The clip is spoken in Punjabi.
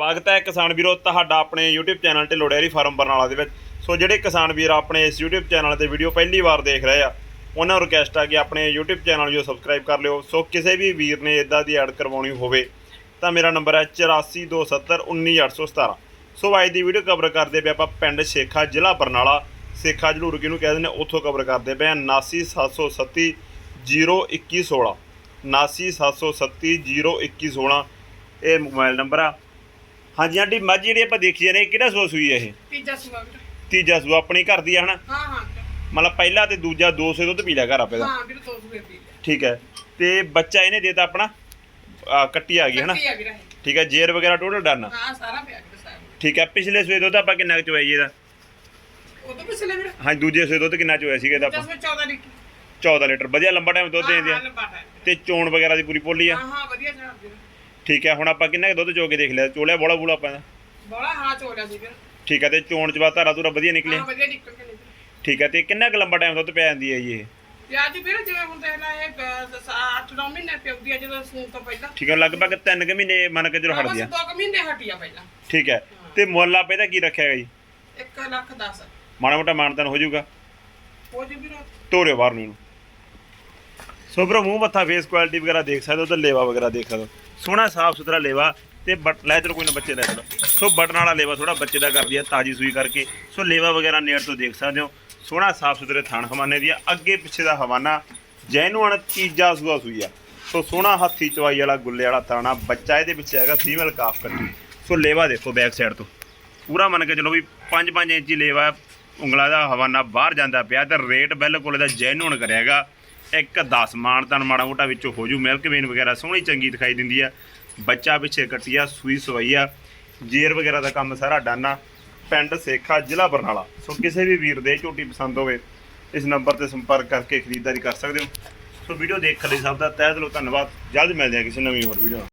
ਸਵਾਗਤ ਹੈ ਕਿਸਾਨ ਵੀਰੋ, ਤੁਹਾਡਾ ਆਪਣੇ YouTube ਚੈਨਲ 'ਤੇ ਡੇਅਰੀ ਫਾਰਮ ਬਰਨਾਲਾ ਦੇ ਵਿੱਚ। ਸੋ ਜਿਹੜੇ ਕਿਸਾਨ ਵੀਰ ਆਪਣੇ ਇਸ YouTube ਚੈਨਲ ਤੇ ਵੀਡੀਓ ਪਹਿਲੀ ਵਾਰ ਦੇਖ ਰਹੇ ਆ, ਉਹਨਾਂ ਨੂੰ ਰਿਕਵੈਸਟ ਆ ਕਿ ਆਪਣੇ YouTube ਚੈਨਲ ਨੂੰ ਸਬਸਕ੍ਰਾਈਬ ਕਰ ਲਿਓ। ਸੋ ਕਿਸੇ ਵੀ ਵੀਰ ਨੇ ਇਦਾਂ ਦੀ ਐਡ ਕਰਵਾਉਣੀ ਹੋਵੇ, ਤਾਂ ਮੇਰਾ ਨੰਬਰ ਹੈ 8427191817 ਸੋ ਅੱਜ ਦੀ ਵੀਡੀਓ ਕਵਰ ਕਰਦੇ ਪਏ ਆਪਾਂ ਪਿੰਡ ਸ਼ੇਖਾ, ਜ਼ਿਲ੍ਹਾ ਬਰਨਾਲਾ। ਸੇਖਾ ਜਲੂਰ ਕਿਹਨੂੰ ਕਹਿੰਦੇ ਨੇ ਉੱਥੋਂ ਕਵਰ ਕਰਦੇ ਪਏ ਆ 79737 02116 79737 ਇਹ ਮੋਬਾਈਲ ਨੰਬਰ ਆ। ਹਾਂਜੀ ਆਂਟੀ ਮੱਝ ਜਿਹੜੀ ਆਪਾਂ ਦੇਖੀ ਜਾਂਦੇ ਇਹ ਕਿਹੜਾ ਸੂਆ ਸੂਈ ਹੈ ਇਹ? ਤੀਜਾ ਸੂਆ ਵੀਰ। ਤੀਜਾ ਸੂਆ ਆਪਣੀ ਘਰ ਦੀ ਆ ਹਨਾ? ਹਾਂ ਹਾਂ ਮਤਲਬ ਪਹਿਲਾ ਤੇ ਦੂਜਾ ਦੋ ਦੁੱਧ ਪੀ ਲਿਆ ਘਰ ਆਪੇ ਦਾ। ਹਾਂ ਵੀਰ ਦੋ ਸੂਏ ਪੀ ਲਿਆ। ਠੀਕ ਹੈ। ਤੇ ਬੱਚਾ ਇਹਨੇ ਦੇਤਾ ਆਪਣਾ ਆ, ਕੱਟੀ ਆ ਗਈ ਹਨਾ? ਕੱਟੀ ਆ ਵੀਰ ਇਹ। ਠੀਕ ਹੈ ਜੇਰ ਵਗੈਰਾ ਟੋਟਲ ਡਨ ਹਾਂ ਸਾਰਾ ਪਿਆ ਵੀਰ ਸਾਹਿਬ ਠੀਕ ਹੈ ਪਿਛਲੇ ਸੂਏ ਦੁੱਧ ਆਪਾਂ ਕਿੰਨਾ ਕੁ ਚੋਇਆ ਜੀ ਇਹਦਾ? ਉਹ ਤੋਂ ਪਿਛਲੇ ਵੀਰ। ਹਾਂਜੀ ਦੂਜੇ ਸੂਏ ਦੁੱਧ ਕਿੰਨਾ ਚੋਇਆ ਸੀਗਾ ਇਹਦਾ ਆਪਾਂ? 10 14 ਲੀਟਰ। 14 ਲੀਟਰ ਵਧੀਆ ਲੰਬਾ ਟਾਈਮ ਦੁੱਧ ਦੇ ਹਾਂ ਲੰਬਾ ਟਾਈਮ ਤੇ ਚੋਣ ਵਗੈਰਾ ਦੀ ਪੂਰੀ ਪੋਲੀ ਆ? ਹਾਂ ਹਾਂ ਵਧੀਆ ਜਨਾਬ ਵੀਰ ਠੀਕ ਹੈ ਹੁਣ ਆਪਾਂ ਕਿੰਨਾ ਕੁ ਦੁੱਧ ਚੋ ਕੇ ਦੇਖ ਲਿਆ? ਚੋਲਿਆ ਬੋਲਾ ਬੋਲਾ ਆਪਾਂ ਇਹਦਾ। ਬੜਾ ਹਾਂ ਚੋਲਿਆ ਸੀ ਵੀਰ ਠੀਕ ਹੈ ਤੇ ਚੋਣ ਚ ਬਾਅਦ ਧਾਰਾ ਧੂਰਾ ਵਧੀਆ ਨਿਕਲੇ ਹਾਂ ਵਧੀਆ ਨਿਕਲ ਕੇ ਨਿਕਲ ਠੀਕ ਹੈ ਤੇ ਕਿੰਨਾ ਕੁ ਲੰਬਾ ਟਾਈਮ ਦੁੱਧ ਪੈ ਜਾਂਦੀ ਹੈ ਜੀ ਇਹ? ਪਿਆਜ ਵੀਰ ਜਿਵੇਂ ਹੁਣ ਦੇਖ ਲੈ ਇਹ 8-9 ਮਹੀਨੇ ਪਿਉਂਦੀ ਆ ਜਦੋਂ ਸੂਣ ਤੋਂ ਪਹਿਲਾਂ। ਠੀਕ ਹੈ ਲਗਭਗ 3 ਕੁ ਮਹੀਨੇ ਮੰਨ ਕੇ ਬਸ ਹਟਦੀ ਆ। ਦੋ ਕੁ ਮਹੀਨੇ ਹਟੀ ਆ ਪਹਿਲਾਂ। ਠੀਕ ਹੈ ਤੇ ਮੁੱਲ ਆਪੇ ਦਾ ਕੀ ਰੱਖਿਆ ਹੈਗਾ ਜੀ? 1 ਲੱਖ 10 ਮਾੜਾ ਮੋਟਾ ਮਾਨਤਨ ਹੋ ਜਾਊਗਾ। ਹੋ ਜੀ ਵੀਰ ਤੋਰਿਓ ਬਾਹਰ ਨੂੰ। ਸੋ ਬਰੋ ਮੂੰਹ ਮੱਥਾ ਫੇਸ ਕੁਆਲਿਟੀ ਵਗੈਰਾ ਦੇਖ ਸਕਦੇ ਹੋ ਤੇ ਲੇਵਾ ਵਗੈਰਾ ਦੇਖ ਸਕਦੇ ਹੋ। ਸੋਹਣਾ ਸਾਫ਼ ਸੁਥਰਾ ਲੇਵਾ ਤੇ ਬਟ ਲੈ ਚਲੋ ਕੋਈ ਨਾ ਬੱਚੇ ਲੈ ਚਲੋ। ਸੋ ਬਟਨ ਵਾਲਾ ਲੇਵਾ ਥੋੜਾ ਬੱਚੇ ਦਾ ਕਰਦੀ ਆ, ਤਾਜੀ ਸੂਈ ਕਰਕੇ। ਸੋ ਲੇਵਾ ਵਗੈਰਾ ਨੇੜ ਤੋਂ ਦੇਖ ਸਕਦੇ ਹੋ। ਸੋਹਣਾ ਸਾਫ਼ ਸੁਥਰੇ ਥਾਣ ਹਵਾਨੇ ਦੀ ਆ, ਅੱਗੇ ਪਿੱਛੇ ਦਾ ਹਵਾਨਾ ਜੈਨੂਅਨ ਤੀਜਾ ਸੂਆ ਸੂਈ ਆ। ਸੋ ਸੋਹਣਾ ਹੱਥੀ ਚਵਾਈ ਵਾਲਾ, ਗੁੱਲੇ ਵਾਲਾ ਤਾਣਾ ਬੱਚਾ ਇਹਦੇ ਪਿੱਛੇ ਹੈਗਾ ਫੀਮੇਲ ਕਾਫ ਕੱਟੀ। ਸੋ ਲੇਵਾ ਦੇਖੋ ਬੈਕ ਸਾਈਡ ਤੋਂ। ਪੂਰਾ ਮੰਨ ਕੇ ਚਲੋ ਵੀ 5-5 ਇੰਚੀ ਲੇਵਾ, ਉਂਗਲਾ ਦਾ ਹਵਾਨਾ ਬਾਹਰ ਜਾਂਦਾ ਪਿਆ ਤੇ ਰੇਟ ਬਿਲਕੁਲ ਇਹਦਾ ਜੈਨੂਨ ਕਰਿਆਗਾ ਇੱਕ 10 ਮਾਨਤਨ ਮਾੜਾ ਮੋਟਾ ਵਿੱਚੋਂ ਹੋ ਜੂ, ਮਿਲਕ ਵੇਨ ਵਗੈਰਾ ਸੋਹਣੀ ਚੰਗੀ ਦਿਖਾਈ ਦਿੰਦੀ ਆ। ਬੱਚਾ ਪਿੱਛੇ ਕੱਟਿਆ, ਸੂਈ ਸਵਈ ਜੇਰ ਵਗੈਰਾ ਦਾ ਕੰਮ ਸਾਰਾ ਡਾਨਾ ਪਿੰਡ ਸੇਖਾ, ਜ਼ਿਲ੍ਹਾ ਬਰਨਾਲਾ। ਸੋ ਕਿਸੇ ਵੀ ਵੀਰ ਦੇ ਝੋਟੀ ਪਸੰਦ ਹੋਵੇ, ਇਸ ਨੰਬਰ ਤੇ ਸੰਪਰਕ ਕਰਕੇ ਖਰੀਦਦਾਰੀ ਕਰ ਸਕਦੇ ਹੋ। ਸੋ ਵੀਡੀਓ ਦੇਖਣ ਲਈ ਸਭ ਦਾ ਤਹਿ ਦਿਲੋਂ ਧੰਨਵਾਦ। ਜਲਦ ਮਿਲਦੇ ਹਾਂ ਕਿਸੇ ਨਵੀਂ ਹੋਰ ਵੀਡੀਓ ਨਾਲ।